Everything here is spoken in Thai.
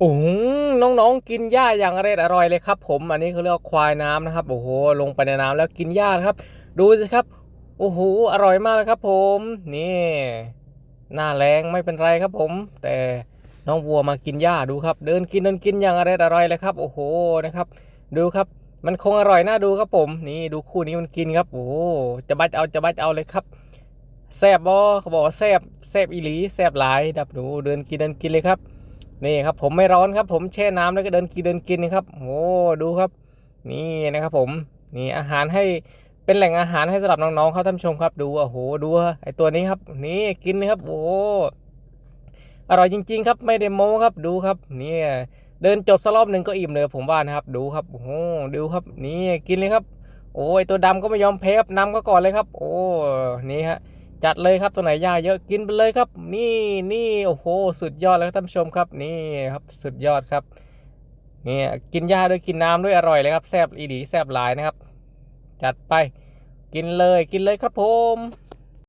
โอ้โหน้องๆ กินหญ้าอย่างอร่อยอร่อยเลยครับผมอันนี้เขาเรียกว่าควายน้ำนะครับ โอ้โห ลงไปในน้ำแล้วกินหญ้าครับ ดูสิครับ โอ้โห อร่อยมากเลยครับ ผม นี่ หน้าแรงไม่เป็นไรครับผม แต่น้องวัวมากินหญ้าดูครับ เดินกินเดินกินอย่างอร่อยอร่อยเลยครับ โอ้โห นะครับ ดูครับ มันคงอร่อยน่าดูครับผม นี่ดูคู่นี้มันกินครับ โอ้โหจะบัดเอาจะบัดเอาเลยครับแซบบอเขาบอกว่าแซบแซบอีหลีแซบหลายดับดูเดินกินเดินกินเลยครับ นี่ครับผมไม่ร้อนครับ ผมแช่น้ำแล้วก็เดินกินเดินกินนะครับโอ้ดูครับ นี่นะครับผมนี่อาหารให้เป็นแหล่งอาหารให้สำหรับน้องๆครับท่านชมครับ ดูโอ้โหดูไอตัวนี้ครับ นี่กินนะครับโอ้อร่อยจริง ๆ ครับไม่ได้โม้ครับดูครับนี่เดินจบสักรอบหนึ่งก็อิ่มเลยผมว่านะครับ ดูครับโอ้ดูครับนี่กินเลยครับ โอ้ยตัวดำก็ไม่ยอมแพ้ครับนำก็ก่อนเลยครับ โอ้นี่ฮะ จัดเลยครับตัวไหนหญ้าเยอะกินไปเลยครับ นี่นี่โอ้โห สุดยอดแล้วท่านผู้ชมครับ นี่ครับสุดยอดครับนี่กินหญ้าด้วยกินน้ำด้วยอร่อยเลยครับแซบอีดีแซบหลายนะครับ จัดไปกินเลยกินเลยครับผม